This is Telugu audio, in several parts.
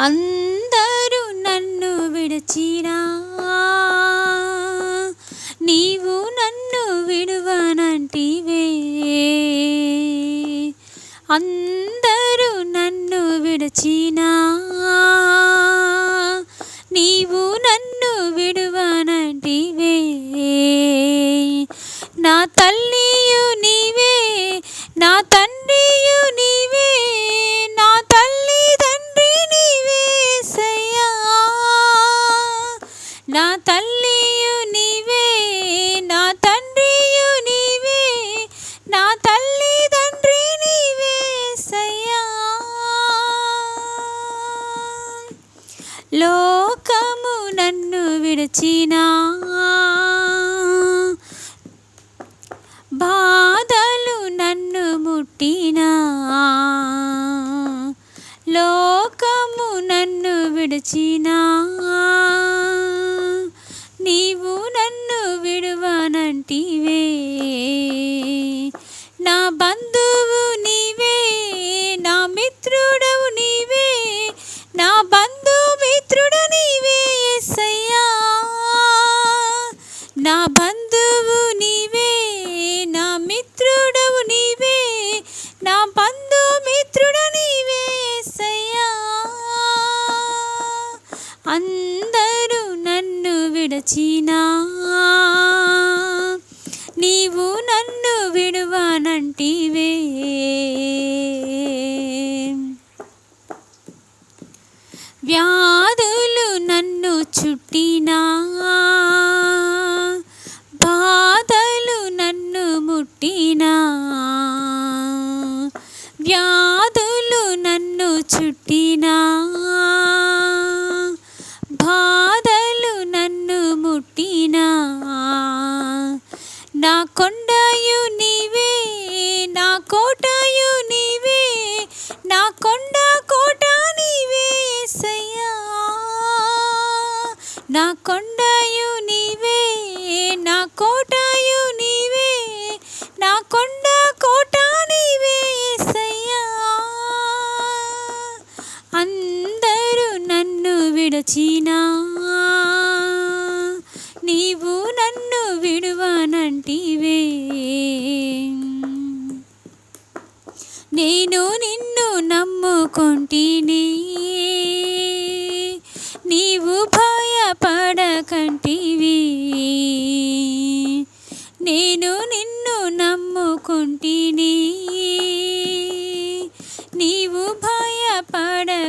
అందరూ నన్ను విడిచినా నీవు నన్ను విడువనంటివే. అందరూ నన్ను విడిచినా నీవు నన్ను విడువనంటివే. నా తల్లియు నీవే నా నా తల్లియు నీవే నా తండ్రియు నీవే నా తల్లి తండ్రి నీవే సయ్యా. లోకము నన్ను విడిచినా బాధలు నన్ను ముట్టినా. లోకము నన్ను విడిచినా విడువనంటివే నా బంధువు నీవే నా మిత్రుడవు నీవే నా బంధు మిత్రుడు నీవే ఎస్సయ్యా నా బంధువు నీవే నా మిత్రుడవు నీవే నా బంధు మిత్రుడు నీవే ఎస్సయ్యా అందరూ నన్ను విడచినా విడువనంటివే. వ్యాధులు నన్ను చుట్టినా బాధలు నన్ను ముట్టినా వ్యాధులు నన్ను చుట్టినా విడచినా నీవు నన్ను విడువనంటివే. నేను నిన్ను నమ్ముకొంటిని. నీవు భయపడకంటివి. నేను నిన్ను నమ్ముకొంటిని. నీవు భయపడకంటివి.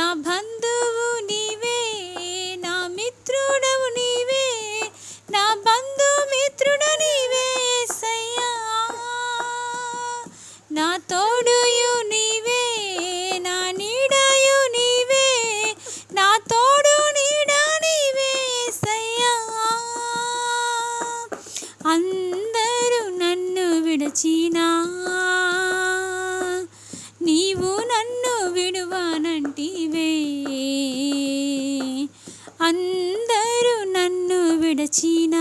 నా బంధువు నీవే నా మిత్రుడవు నీవే నా బంధు మిత్రుడు నీవే సయ్యా. నా తోడుయు నీవే నా నీడయు నీవే నా తోడు నీడ నీవే సయ్యా. అందరూ నన్ను విడచినా ちな